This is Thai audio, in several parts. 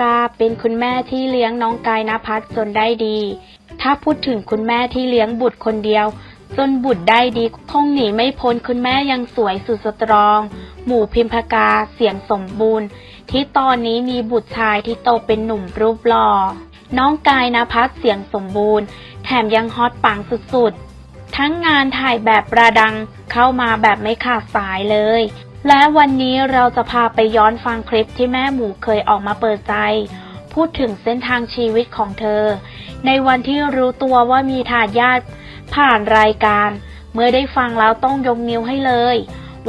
กาเป็นคุณแม่ที่เลี้ยงน้องกายนภัสจนได้ดี ถ้าพูดถึงคุณแม่ที่เลี้ยงบุตรคนเดียว จนบุตรได้ดีคงหนีไม่พ้นคุณแม่ยังสวยสุดสตรอง หมู่พิมพกาเสียงสมบูรณ์ ที่ตอนนี้มีบุตรชายที่โตเป็นหนุ่มรูปหล่อน้องกายนภัสเสียงสมบูรณ์ แถมยังฮอตปังสุดๆ ทั้งงานถ่ายแบบประดังเข้ามาแบบไม่ขาดสายเลย และวันนี้เราจะพาไปย้อนฟังคลิปที่แม่หมูเคยออกมาเปิดใจ พูดถึงเส้นทางชีวิตของเธอ ในวันที่รู้ตัวว่ามีทายาทผ่านรายการ เมื่อได้ฟังแล้วต้องยกนิ้วให้เลย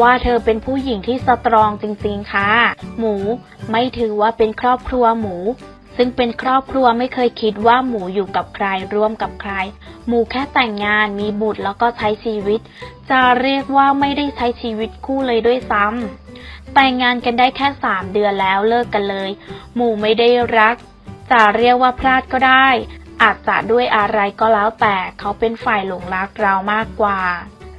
ว่าเธอเป็นผู้หญิงที่สตรองจริงๆค่ะ หมูไม่ถือว่าเป็นครอบครัวหมู ซึ่งเป็นครอบครัวไม่เคยคิดว่าหมูอยู่กับใครร่วมกับใคร หมูแค่แต่งงานมีบุตรแล้วก็ใช้ชีวิต จะเรียกว่าไม่ได้ใช้ชีวิตคู่เลยด้วยซ้ำแต่งงานกันได้แค่สามเดือนแล้วเลิกกันเลย หมูไม่ได้รัก จะเรียกว่าพลาดก็ได้ อาจจะด้วยอะไรก็แล้วแต่เขาเป็นฝ่ายหลงรักเรามากกว่า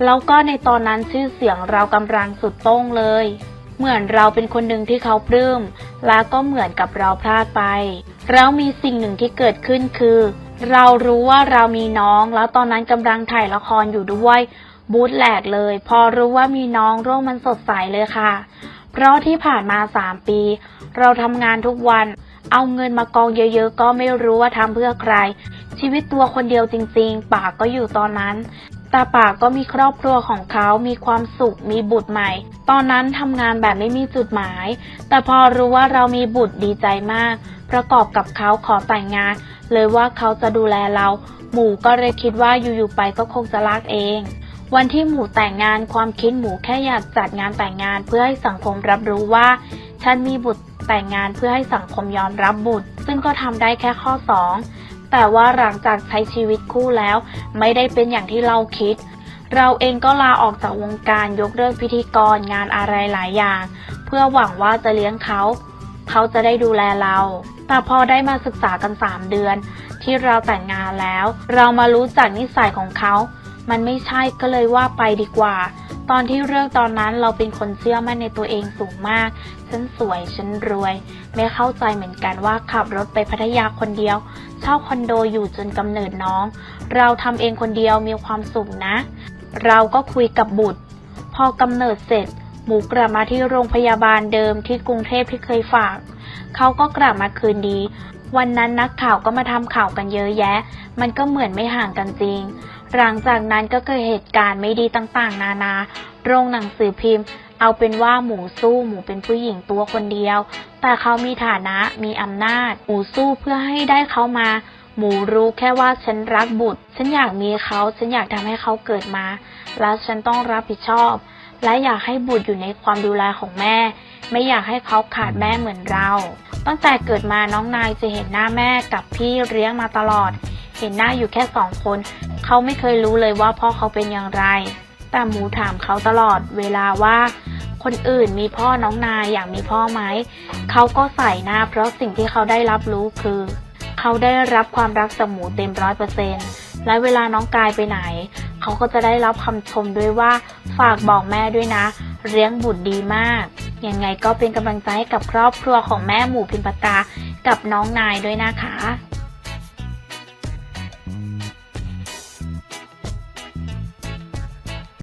แล้วก็ในตอนนั้นชื่อเสียงเรากำลังสุดโต้งเลย เหมือนเราเป็นคนหนึ่งที่เขาปลื้ม แล้วก็เหมือนกับเราพลาดไปแล้วมีสิ่งหนึ่งที่เกิดขึ้นคือ เรารู้ว่าเรามีน้อง แล้วตอนนั้นกำลังถ่ายละครอยู่ด้วย บูธแหลกเลย พอรู้ว่ามีน้องโรคมันสดใสเลยค่ะ เพราะที่ผ่านมาสามปี เราทำงานทุกวัน เอาเงินมากองเยอะๆ ก็ไม่รู้ว่าทำเพื่อใคร ชีวิตตัวคนเดียวจริง ๆ ปากก็อยู่ตอนนั้น แต่ป่ากก็มีครอบครัวของเขา มีความสุข มีบุตรใหม่ ตอนนั้นทำงานแบบไม่มีจุดหมาย แต่พอรู้ว่าเรามีบุตรดีใจมาก ประกอบกับเขาขอแต่งงาน เลยว่าเขาจะดูแลเรา หมูก็เลยคิดว่าอยู่ๆไปก็คงจะรักเอง วันที่หมูแต่งงานความคิดหมูแค่อยากจัดงานแต่งงาน เพื่อให้สังคมรับรู้ว่า ฉันมีบุตรแต่งงานเพื่อให้สังคมยอมรับบุตร ซึ่งก็ทำได้แค่ข้อ2 แต่ว่าหลังจากใช้ชีวิตคู่แล้ว ไม่ได้เป็นอย่างที่เราคิด เราเองก็ลาออกจากวงการยกเลิกพิธีกรงานอะไรหลายอย่าง เพื่อหวังว่าจะเลี้ยงเขา เขาจะได้ดูแลเรา แต่พอได้มาศึกษากัน 3 เดือน ที่เราแต่งงานแล้ว เรามารู้จักนิสัยของเขา มันไม่ใช่ก็เลยว่าไปดีกว่า ตอนที่เรื่องตอนนั้นเราเป็นคนเชื่อมั่นในตัวเองสูงมาก ฉันสวย ฉันรวย ไม่เข้าใจเหมือนกันว่าขับรถไปพัทยาคนเดียว เช่าคอนโดอยู่จนกำเนิดน้อง เราทำเองคนเดียวมีความสุขนะ เราก็คุยกับบุตร พอกำเนิดเสร็จ หมูกลับมาที่โรงพยาบาลเดิมที่กรุงเทพที่เคยฝาก เขาก็กลับมาคืนดี วันนั้นนักข่าวก็มาทำข่าวกันเยอะแยะ มันก็เหมือนไม่ห่างกันจริง หลังจากนั้นก็เกิดเหตุการณ์ไม่ดีต่างๆ นานา โรงหนังสือพิมพ์ เอาเป็นว่าหมูสู้หมูเป็นผู้หญิงตัวคนเดียว แต่เขามีฐานะมีอำนาจ หมูสู้เพื่อให้ได้เขามา หมูรู้แค่ว่าฉันรักบุตร ฉันอยากมีเขา ฉันอยากทำให้เขาเกิดมา แล้วฉันต้องรับผิดชอบ และอยากให้บุตรอยู่ในความดูแลของแม่ ไม่อยากให้เขาขาดแม่เหมือนเรา ตั้งแต่เกิดมาน้องนายจะเห็นหน้าแม่กับพี่เลี้ยงมาตลอด เห็นหน้าอยู่แค่สองคน เขาไม่เคยรู้เลยว่าพ่อเขาเป็นอย่างไร แต่หมูถามเขาตลอดเวลาว่า คนอื่นมีพ่อน้องนายอยากมีพ่อไหม เขาก็ใส่หน้าเพราะสิ่งที่เขาได้รับรู้คือ เขาได้รับความรักจากหมูเต็มร้อยเปอร์เซ็นและเวลาน้องกายไปไหน เขาก็จะได้รับคำชมด้วยว่าฝากบอกแม่ด้วยนะ เลี้ยงบุตรดีมาก ยังไงก็เป็นกำลังใจให้กับครอบครัวของแม่หมูพิมปากากับน้องนายด้วยนะคะ